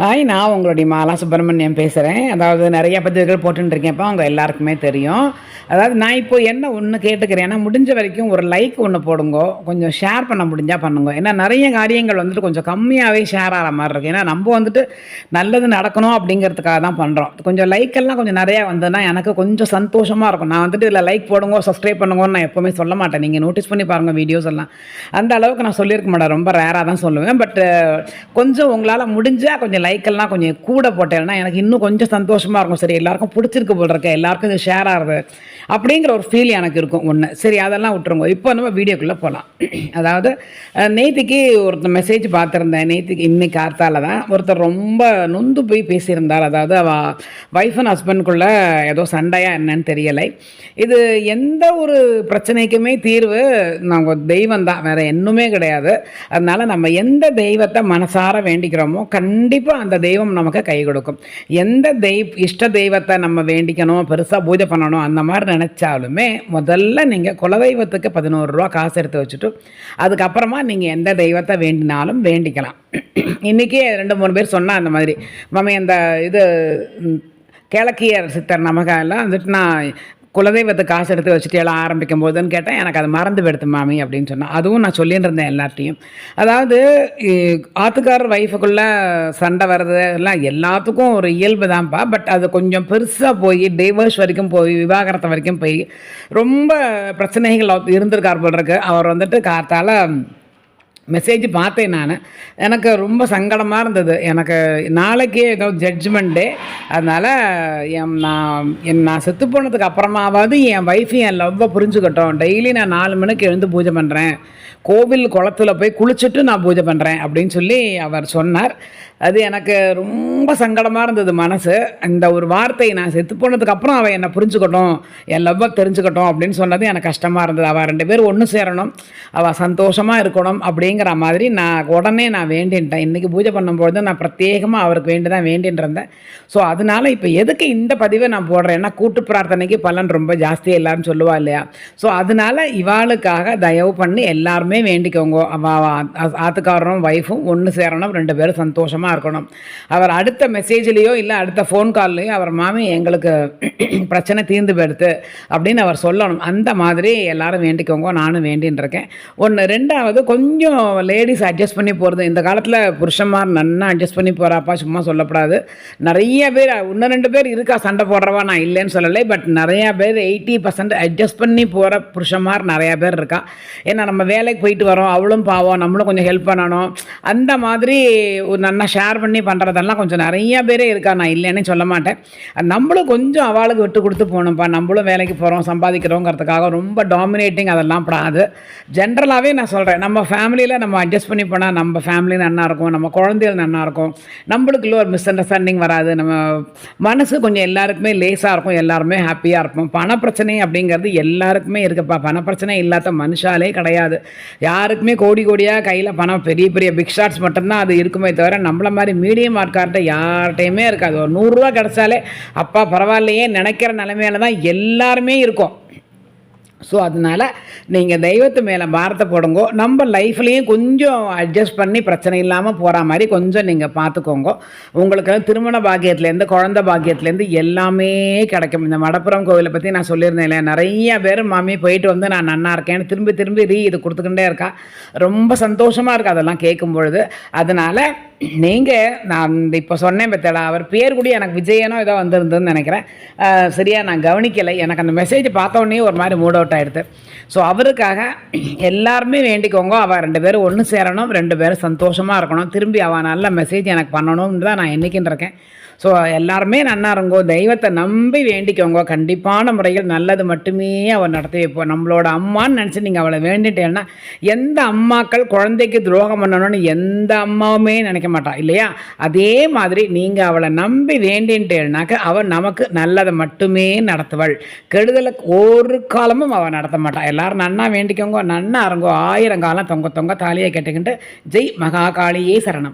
Hi நான் உங்களுடைய மாலா சுப்பிரமணியம் பேசுகிறேன் அதாவது நிறைய பதிவுகள் போட்டுருக்கேன்ப்பா அவங்க எல்லாருக்குமே தெரியும். அதாவது நான் இப்போ என்ன ஒன்று கேட்டுக்கிறேன். ஏன்னா முடிஞ்ச வரைக்கும் ஒரு லைக் ஒன்று போடுங்க. கொஞ்சம் ஷேர் பண்ண முடிஞ்சால் பண்ணுங்க. ஏன்னா நிறைய காரியங்கள் வந்துட்டு கொஞ்சம் கம்மியாகவே ஷேர் ஆகிற மாதிரி இருக்குது ஏன்னா நம்ம வந்துட்டு நல்லது நடக்கணும் அப்படிங்கிறதுக்காக தான் பண்ணுறோம் கொஞ்சம் லைக்கெல்லாம் கொஞ்சம் நிறையா வந்ததுன்னா எனக்கு கொஞ்சம் சந்தோஷமாக இருக்கும். நான் வந்துட்டு இதில் லைக் போடுங்க சப்ஸ்கிரைப் பண்ணுங்கன்னு நான் எப்போவுமே சொல்ல மாட்டேன். நீங்கள் நோட்டீஸ் பண்ணி பாருங்கள் வீடியோஸ் எல்லாம். அந்த அளவுக்கு நான் சொல்லியிருக்க மாட்டேன். ரொம்ப ரேராக தான் சொல்லுவேன். பட் கொஞ்சம் உங்களால் முடிஞ்சால் கொஞ்சம் லைக்கெல்லாம் கொஞ்சம் கூட போட்டேன்னா எனக்கு இன்னும் கொஞ்சம் சந்தோஷமாக இருக்கும். சரி எல்லாருக்கும் பிடிச்சிருக்கு போல் இருக்க. எல்லாருக்கும் இது ஷேர் ஆகுது. அப்படிங்கிற ஒரு ஃபீல் எனக்கு இருக்கும் ஒன்று சரி அதெல்லாம் விட்டுருங்க. இப்போ நம்ம வீடியோக்குள்ளே போகலாம் அதாவது நேத்திக்கு ஒருத்தர் மெசேஜ் பார்த்துருந்தேன். நேத்திக்கு இன்னைக்கு கார்த்தால தான். ஒருத்தர் ரொம்ப நொந்து போய் பேசியிருந்தார். அதாவது அவ ஒய்ஃப் அண்ட் ஹஸ்பண்ட்குள்ளே ஏதோ சண்டையாக என்னன்னு தெரியலை. இது எந்த ஒரு பிரச்சனைக்குமே தீர்வு நாங்கள் தெய்வம் தான். வேறு என்னுமே கிடையாது. அதனால் நம்ம எந்த தெய்வத்தை மனசார வேண்டிக்கிறோமோ கண்டிப்பாக அந்த தெய்வம் நமக்கு கை கொடுக்கும் எந்த தெய்வ இஷ்ட தெய்வத்தை நம்ம வேண்டிக்கணும் பெருசாக பூஜை பண்ணணும் அந்த மாதிரி நினச்சாலுமே முதல்ல நீங்கள் குலதெய்வத்துக்கு பதினோரு ரூபா காசு எடுத்து வச்சுட்டு அதுக்கப்புறமா நீங்கள் எந்த தெய்வத்தை வேண்டினாலும் வேண்டிக்கலாம் இன்றைக்கே ரெண்டு மூணு பேர் சொன்னால் அந்த மாதிரி மாமி அந்த இது ம், சித்தர் நமக்கெல்லாம் வந்துட்டு நான் குலதெய்வத்தை காசு எடுத்து வச்சுட்டு எல்லாம் ஆரம்பிக்கும் போதுன்னு கேட்டேன். எனக்கு அது மறந்து விடுத்து மாமி அப்படின்னு சொன்னேன். அதுவும் நான் சொல்லிட்டு இருந்தேன் எல்லார்ட்டையும். அதாவது ஆத்துக்காரர் வைஃபுக்குள்ளே சண்டை வர்றது எல்லாம் எல்லாத்துக்கும் ஒரு இயல்பு தான்ப்பா. பட் அது கொஞ்சம் பெருசாக போய் டைவர்ஸ் வரைக்கும் போய் விவாகரத்து வரைக்கும் போய் ரொம்ப பிரச்சனைகள் இருந்திருக்கார் போல் இருக்கு. அவர் வந்துட்டு காத்தால் மெசேஜ் பார்த்தேன் நான். எனக்கு ரொம்ப சங்கடமாக இருந்தது. எனக்கு நாளைக்கே ஏதோ ஜட்ஜ்மெண்ட் டே அதனால் என் நான் என் நான் செத்து போனதுக்கு அப்புறமாவது என் ஒய்ஃப் என் லவ்வை புரிஞ்சுக்கட்டும். டெய்லி நான் நாலு மணிக்கு எழுந்து பூஜை பண்ணுறேன் கோவில் குளத்துல போய் குளிச்சுட்டு நான் பூஜை பண்ணுறேன் அப்படின்னு சொல்லி அவர் சொன்னார். அது எனக்கு ரொம்ப சங்கடமாக இருந்தது மனசு. அந்த ஒரு வார்த்தையை நான் செத்து போனதுக்கு அப்புறம் அவள் என்னை புரிஞ்சுக்கட்டும். என் லவ்வை தெரிஞ்சுக்கட்டும் அப்படின்னு சொன்னது எனக்கு கஷ்டமாக இருந்தது. அவள் ரெண்டு பேரும் ஒன்று சேரணும். அவள் சந்தோஷமாக இருக்கணும் அப்படிங்கிற மாதிரி நான் உடனே நான் வேண்டின்ட்டேன். இன்றைக்கி பூஜை பண்ணும்பொழுது நான் பிரத்யேகமாக அவருக்கு வேண்டி தான் வேண்டின்னு இருந்தேன் ஸோ அதனால் இப்போ எதுக்கு இந்த பதிவை நான் போடுறேன்னா கூட்டு பிரார்த்தனைக்கு பலன் ரொம்ப ஜாஸ்தியாக எல்லாரும் சொல்லுவா இல்லையா? ஸோ அதனால இவாளுக்காக தயவு பண்ணி எல்லாருமே வேண்டிக்கோங்க. ஆத்துக்காரரும் ஒய்ஃபும் ஒன்று சேரணும் ரெண்டு பேரும் சந்தோஷமாக இருக்கணும். அவர் அடுத்த மெசேஜ்லேயோ இல்லை அடுத்த ஃபோன் கால்லையோ அவர் மாமி எங்களுக்கு பிரச்சனை தீர்ந்து போயிடுது அப்படின்னு அவர் சொல்லணும். அந்த மாதிரி எல்லாரும் வேண்டிக்கோங்க. நானும் வேண்டின்னு இருக்கேன் ஒன்று ரெண்டாவது கொஞ்சம் லேடிஸ் அட்ஜஸ்ட் பண்ணி போகிறது இந்த காலத்தில் புருஷன்மார் நன்னா அட்ஜஸ்ட் பண்ணி போகிறாப்பா சும்மா சொல்லப்படாது. நிறைய பேர் இன்னும் ரெண்டு பேர் இருக்கா சண்டை போடுறவா நான் இல்லைன்னு சொல்லலை. பட் நிறையா பேர் எயிட்டி பர்சன்ட் அட்ஜஸ்ட் பண்ணி போகிற புருஷன்மார் நிறையா பேர் இருக்கா. ஏன்னா நம்ம வேலைக்கு போயிட்டு வரோம் அவளும் பாவம் நம்மளும் கொஞ்சம் ஹெல்ப் பண்ணணும். அந்த மாதிரி ஒரு நல்லா ஷேர் பண்ணி பண்ணுறதெல்லாம் கொஞ்சம் நிறைய பேரே இருக்கா நான் இல்லைன்னு சொல்ல மாட்டேன். நம்மளும் கொஞ்சம் அவளுக்கு விட்டு கொடுத்து போகணும்ப்பா. நம்மளும் வேலைக்கு போகிறோம் சம்பாதிக்கிறோங்கிறதுக்காக ரொம்ப டாமினேட்டிங் அதெல்லாம் படாது. ஜென்ரலாகவே நான் சொல்கிறேன் நம்ம ஃபேமிலியில் நம்ம அட்ஜஸ்ட் பண்ணி போனால் நம்ம ஃபேமிலி நல்லாயிருக்கும் நம்ம குழந்தைகள் நல்லா இருக்கும். நம்மளுக்குள்ள ஒரு மிஸ் அண்டர்ஸ்டாண்டிங் வராது. நம்ம மனசு கொஞ்சம் எல்லாருக்குமே லேசாக இருக்கும் எல்லாருமே ஹாப்பியாக இருப்போம். பண பிரச்சனை அப்படிங்கிறது எல்லாருக்குமே இருக்குப்பா. பண பிரச்சனை இல்லாத மனுஷாலே கிடையாது. யாருக்குமே கோடி கோடியாக கையில் பணம் பெரிய பெரிய பிக் ஷாட்ஸ் மட்டும்தான் அது இருக்குமே தவிர நம்மள மாதிரி மீடியம் ஆட்கார்ட்ட யார்கிட்டையுமே இருக்காது. ஒரு நூறுரூவா கிடச்சாலே அப்பா பரவாயில்லையே நினைக்கிற நிலைமையில தான் எல்லாருமே இருக்கும். ஸோ அதனால் நீங்கள் தெய்வத்து மேலே பாரத்தை போடுங்கோ. நம்ம லைஃப்லேயும் கொஞ்சம் அட்ஜஸ்ட் பண்ணி பிரச்சனை இல்லாமல் போகிற மாதிரி கொஞ்சம் நீங்கள் பார்த்துக்கோங்க உங்களுக்கு திருமண பாக்கியத்துலேருந்து குழந்த பாக்கியத்துலேருந்து எல்லாமே கிடைக்கும். இந்த மடப்புறம் கோவிலை பற்றி நான் சொல்லியிருந்தேன் இல்லையா? நிறைய பேர் மாமி போயிட்டு வந்து நான் நன்னா இருக்கேன்னு திரும்பி திரும்பி ரீ இது கொடுத்துக்கிட்டே இருக்கா. ரொம்ப சந்தோஷமாக இருக்குது அதெல்லாம் கேட்கும் பொழுது அதனால் நீங்கள் நான் இப்போ சொன்னேன் பத்தடா அவர் பேர் கூட எனக்கு விஜயனோ ஏதோ வந்திருந்ததுன்னு நினைக்கிறேன். சரியாக நான் கவனிக்கலை. எனக்கு அந்த மெசேஜ் பார்த்தோன்னே ஒரு மாதிரி மூட் அவுட் ஆகிடுது ஸோ அவருக்காக எல்லாருமே வேண்டிக்கோங்க. அவள் ரெண்டு பேரும் ஒன்று சேரணும் ரெண்டு பேரும் சந்தோஷமாக இருக்கணும். திரும்பி அவள் நல்ல மெசேஜ் எனக்கு பண்ணணும்னு தான் நான் என்னைக்குன்னு இருக்கேன். ஸோ எல்லாருமே நன்னா இருங்கோ தெய்வத்தை நம்பி வேண்டிக்கோங்க. கண்டிப்பான முறையில் நல்லது மட்டுமே அவள் நடத்தி வைப்போம் நம்மளோட அம்மான்னு நினச்சி நீங்கள் அவளை வேண்டிட்டேன்னா எந்த அம்மாக்கள் குழந்தைக்கு துரோகம் பண்ணணும்னு எந்த அம்மாவுமே நினைக்க மாட்டா. இல்லையா? அதே மாதிரி நீங்கள் அவளை நம்பி வேண்டின்ட்டேனாக்க அவள் நமக்கு நல்லதை மட்டுமே நடத்துவள். கெடுதலுக்கு ஒரு காலமும் அவள் நடத்த மாட்டாள் எல்லாரும் நன்னா வேண்டிக்கோங்க. நன்னா இருங்கோ ஆயிரம் காலம் தொங்க தொங்க தாலியை கேட்டுக்கிட்டு ஜெய் மகாகாளியே சரணம்.